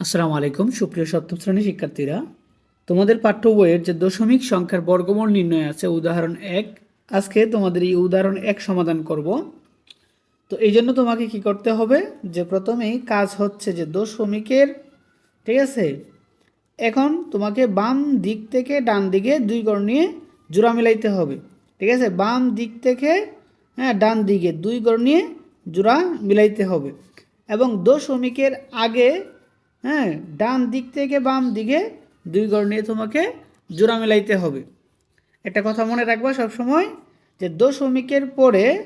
আসসালামু আলাইকুম, সুপ্রিয় সপ্তম শ্রেণির শিক্ষার্থীরা। তোমাদের পাঠ্য বইয়ের যে দশমিক সংখ্যার বর্গমূল নির্ণয় আছে, উদাহরণ এক, আজকে তোমাদের এই উদাহরণ এক সমাধান করব। তো এই জন্য তোমাকে কি করতে হবে? যে প্রথমেই কাজ হচ্ছে যে দশমিকের, ঠিক আছে? এখন তোমাকে বাম দিক থেকে ডান দিকে দুই গড় নিয়ে জোড়া মিলাইতে হবে, ঠিক আছে? বাম দিক থেকে হ্যাঁ ডান দিকে দুই গড় নিয়ে জোড়া মিলাইতে হবে। এবং দশমিকের আগে হ্যাঁ ডান দিক থেকে বাম দিকে দুই গড় নিয়ে তোমাকে জোড়া মেলাইতে হবে। একটা কথা মনে রাখবা সবসময় যে দশমিকের পরে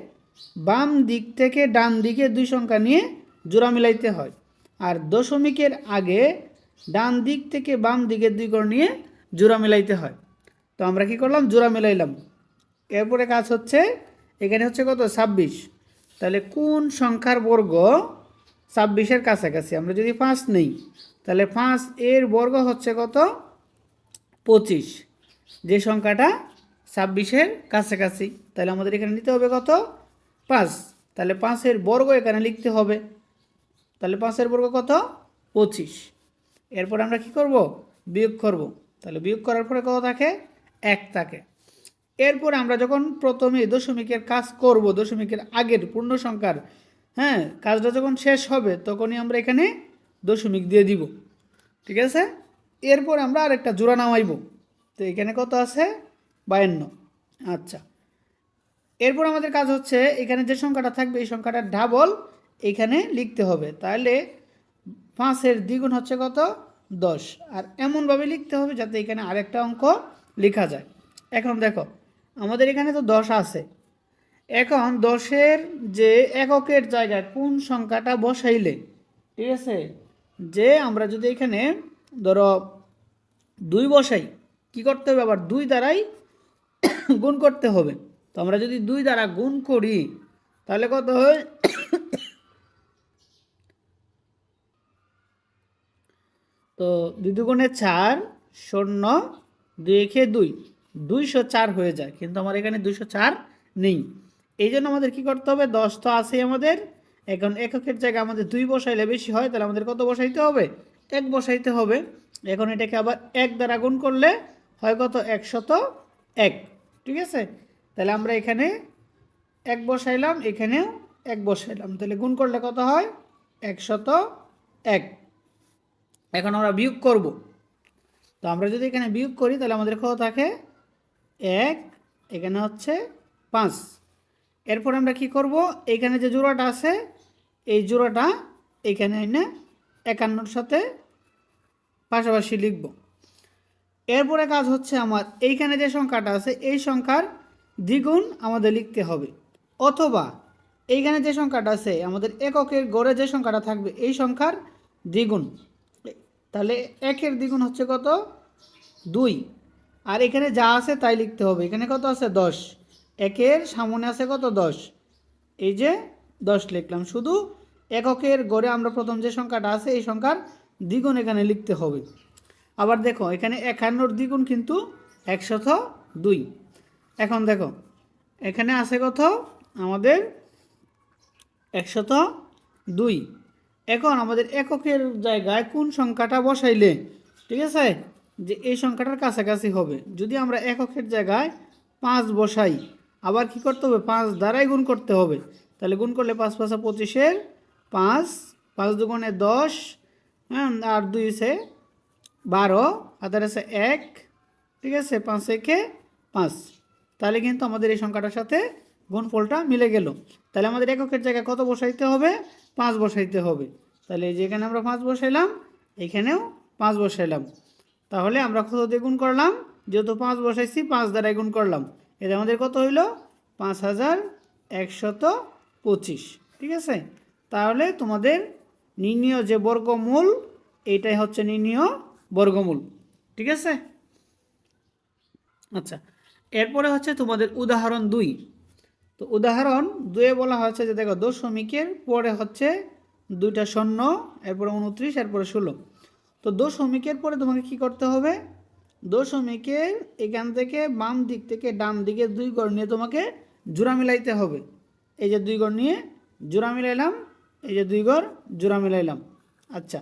বাম দিক থেকে ডান দিকে দুই সংখ্যা নিয়ে জোড়া মিলাইতে হয়। আর দশমিকের আগে ডান দিক থেকে বাম দিকে দুই গড় নিয়ে জোড়া মেলাইতে হয়। তো আমরা কি করলাম? জোড়া মেলাইলাম। এরপরে কাজ হচ্ছে, এখানে হচ্ছে কত? ছাব্বিশ। তাহলে কোন সংখ্যার বর্গ ছাব্বিশের কাছাকাছি, আমরা যদি পাঁচ নেই, তাহলে পাঁচ এর বর্গ হচ্ছে কত? পঁচিশ। যে সংখ্যাটা ছাব্বিশের কাছাকাছি, তাহলে আমাদের এখানে নিতে হবে কত? পাঁচ। তাহলে পাঁচের বর্গ এখানে লিখতে হবে। তাহলে পাঁচের বর্গ কত? পঁচিশ। এরপর আমরা কি করব? বিয়োগ করব। তাহলে বিয়োগ করার পরে কত থাকে? এক থাকে। এরপর আমরা যখন প্রথমে দশমিকের কাজ করব, দশমিকের আগের পূর্ণ সংখ্যার হ্যাঁ কাজটা যখন শেষ হবে, তখনই আমরা এখানে দশমিক দিয়ে দিব। ঠিক আছে? এরপর আমরা আরেকটা জোড়া নামাইব। তো এখানে কত আছে? বায়ান্ন। আচ্ছা। এরপর আমাদের কাজ হচ্ছে, এখানে যে সংখ্যাটা থাকবে, এই সংখ্যাটা ডাবল এখানে লিখতে হবে। তাহলে পাঁচের দ্বিগুণ হচ্ছে কত? দশ। আর এমনভাবে লিখতে হবে যাতে এখানে আরেকটা অঙ্ক লেখা যায়। এখন দেখো, আমাদের এখানে তো দশ আছে। এখন দশের যে এককের জায়গায় কোন সংখ্যাটা বসাইলে, ঠিক আছে? যে আমরা যদি এখানে ধরো দুই বসাই, কি করতে হবে? আবার দুই দ্বারাই গুণ করতে হবে। তো আমরা যদি দুই দ্বারা গুণ করি, তাহলে কত হয়? তো দুই দুগুণে চার শূন্য দুই একে দুই, দুইশো চার হয়ে যায়। কিন্তু আমার এখানে দুইশো চার নেই। এই জন্য আমাদের কী করতে হবে? দশ তো আছেই আমাদের। এখন এককের জায়গায় আমাদের দুই বসাইলে বেশি হয়, তাহলে আমাদের কত বসাইতে হবে? এক বসাইতে হবে। এখন এটাকে আবার এক দ্বারা গুণ করলে হয় কত? একশত এক। ঠিক আছে? তাহলে আমরা এখানে এক বসাইলাম, এখানেও এক বসাইলাম। তাহলে গুণ করলে কত হয়? একশত এক। এখন আমরা বিয়োগ করব। তো আমরা যদি এখানে বিয়োগ করি, তাহলে আমাদের কত থাকে? এক। এখানে হচ্ছে পাঁচ। এরপর আমরা কি করব? এখানে যে জোড়াটা আছে, এই জোড়াটা এখানে এনে একান্নর সাথে পাশাপাশি লিখব। এরপরে কাজ হচ্ছে আমার, এইখানে যে সংখ্যাটা আছে, এই সংখ্যার দ্বিগুণ আমাদের লিখতে হবে। অথবা এইখানে যে সংখ্যাটা আছে, আমাদের এককের গড়ে যে সংখ্যাটা থাকবে, এই সংখ্যার দ্বিগুণ। তাহলে একের দ্বিগুণ হচ্ছে কত? দুই। আর এখানে যা আছে তাই লিখতে হবে। এখানে কত আছে? দশ। একের সামনে আছে কত? দশ। এই যে দশ লিখলাম। শুধু এককের গড়ে আমরা প্রথম যে সংখ্যাটা আছে, এই সংখ্যার দ্বিগুণ এখানে লিখতে হবে। আবার দেখো, এখানে একান্নর দ্বিগুণ কিন্তু একশত দুই। এখন দেখো, এখানে আছে কত? আমাদের একশত দুই। এখন আমাদের এককের জায়গায় কোন সংখ্যাটা বসাইলে, ঠিক আছে? যে এই সংখ্যাটার কাছাকাছি হবে। যদি আমরা এককের জায়গায় পাঁচ বসাই আবার কি করতে হবে? পাঁচ দ্বারাই গুণ করতে হবে। তাহলে গুণ করলে পাঁচ পাঁচা পঁচিশের পাঁচ পাঁচ দুগুণে দশ হ্যাঁ আর দুই সে বারো আদার আছে এক, ঠিক আছে? পাঁচ একে পাঁচ। তাহলে কিন্তু আমাদের এই সংখ্যাটার সাথে গুণফলটা মিলে গেল। তাহলে আমাদের এককের জায়গায় কত বসাইতে হবে? পাঁচ বসাইতে হবে। তাহলে এই যে আমরা পাঁচ বসাইলাম, এখানেও পাঁচ বসাইলাম। তাহলে আমরা কত দিয়ে গুণ করলাম? যেহেতু পাঁচ বসাইছি, পাঁচ দ্বারাই গুণ করলাম। এটা আমাদের কত হইল? পাঁচ হাজার একশত পঁচিশ। ঠিক আছে? তাহলে তোমাদের নির্ণীয় যে বর্গমূল এইটাই হচ্ছে নির্ণীয় বর্গমূল। ঠিক আছে? আচ্ছা এরপরে হচ্ছে তোমাদের উদাহরণ দুই। তো উদাহরণ দুয়ে বলা হচ্ছে যে দেখো, দশমিকের পরে হচ্ছে দুইটা শূন্য, এরপরে উনত্রিশ, এরপরে ষোলো। তো দশমিকের পরে তোমাকে কি করতে হবে? দশমিকের এখান থেকে বাম দিক থেকে ডান দিকে দুই গড় নিয়ে তোমাকে জোড়া মিলাইতে হবে। এই যে দুই গড় নিয়ে জোড়া মিলাইলাম, এই যে দুই গড় জোড়া মিলাইলাম। আচ্ছা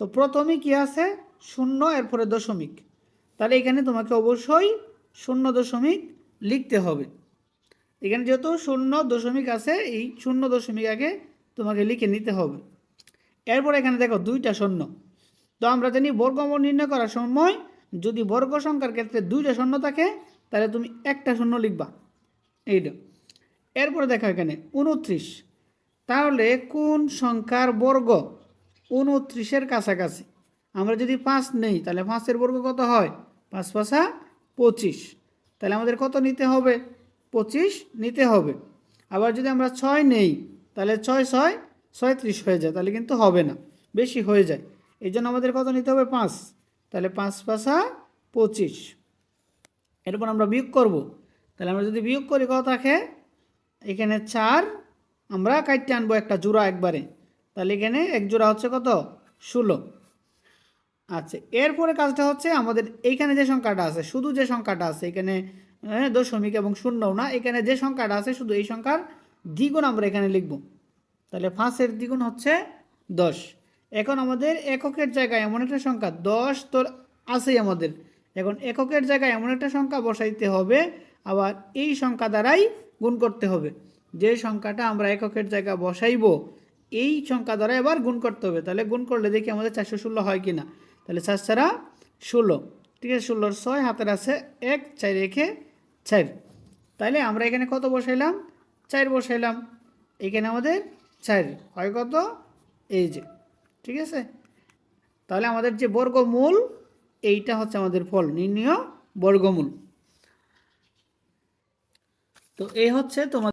তো প্রথমে কি আছে? শূন্য, এরপরে দশমিক। তাহলে এখানে তোমাকে অবশ্যই শূন্য দশমিক লিখতে হবে। এখানে যেহেতু শূন্য দশমিক আছে, এই শূন্য দশমিক আগে তোমাকে লিখে নিতে হবে। এরপর এখানে দেখো দুইটা শূন্য। তো আমরা জানি বর্গমূল নির্ণয় করার সময় যদি বর্গ সংখ্যার ক্ষেত্রে দুইটা শূন্য থাকে, তাহলে তুমি একটা শূন্য লিখবা। এইটা। এরপরে দেখো এখানে, উনত্রিশ। তাহলে কোন সংখ্যার বর্গ উনত্রিশের কাছাকাছি? আমরা যদি পাঁচ নেই, তাহলে পাঁচের বর্গ কত হয়? পাঁচ পাঁচা পঁচিশ। তাহলে আমাদের কত নিতে হবে? পঁচিশ নিতে হবে। আবার যদি আমরা ছয় নেই, তাহলে ছয় ছয়, ছয়ত্রিশ হয়ে যায়, তাহলে কিন্তু হবে না, বেশি হয়ে যায়। এই জন্য আমাদের কত নিতে হবে? পাঁচ। তাহলে পাঁচ পাঁচা পঁচিশ। এরপর আমরা বিয়োগ করব। তাহলে আমরা যদি বিয়োগ করি কত থাকে এখানে চার, আমরা কাটতে আনব একটা জোড়া একবারে। তাহলে এখানে এক জোড়া হচ্ছে কত? ষোলো। আচ্ছা এরপরে কাজটা হচ্ছে আমাদের এইখানে যে সংখ্যাটা আছে, শুধু যে সংখ্যাটা আছে, এখানে দশমিক এবং শূন্যও না, এখানে যে সংখ্যাটা আছে, শুধু এই সংখ্যার দ্বিগুণ আমরা এখানে লিখব। তাহলে পাঁচের দ্বিগুণ হচ্ছে দশ। এখন আমাদের এককের জায়গায় এমন একটা সংখ্যা, দশ তোর আছেই আমাদের। এখন এককের জায়গায় এমন একটা সংখ্যা বসাইতে হবে, আবার এই সংখ্যা দ্বারাই গুণ করতে হবে। যে সংখ্যাটা আমরা এককের জায়গায় বসাইবো, এই সংখ্যা দ্বারা এবার গুণ করতে হবে। তাহলে গুণ করলে দেখি আমাদের চারশো ষোলো হয় কি না তাহলে চার ছাড়া ষোলো। ঠিক আছে, ষোলোর ছয়, হাতের আছে এক, চার রেখে চার। তাহলে আমরা এখানে কত বসাইলাম? চার বসাইলাম। এখানে আমাদের চার। হয় কত? এই যে। ঠিক আছে? তাহলে আমাদের যে বর্গমূল, এইটা হচ্ছে আমাদের ফল, নির্ণয় বর্গমূল। তো এই হচ্ছে তোমার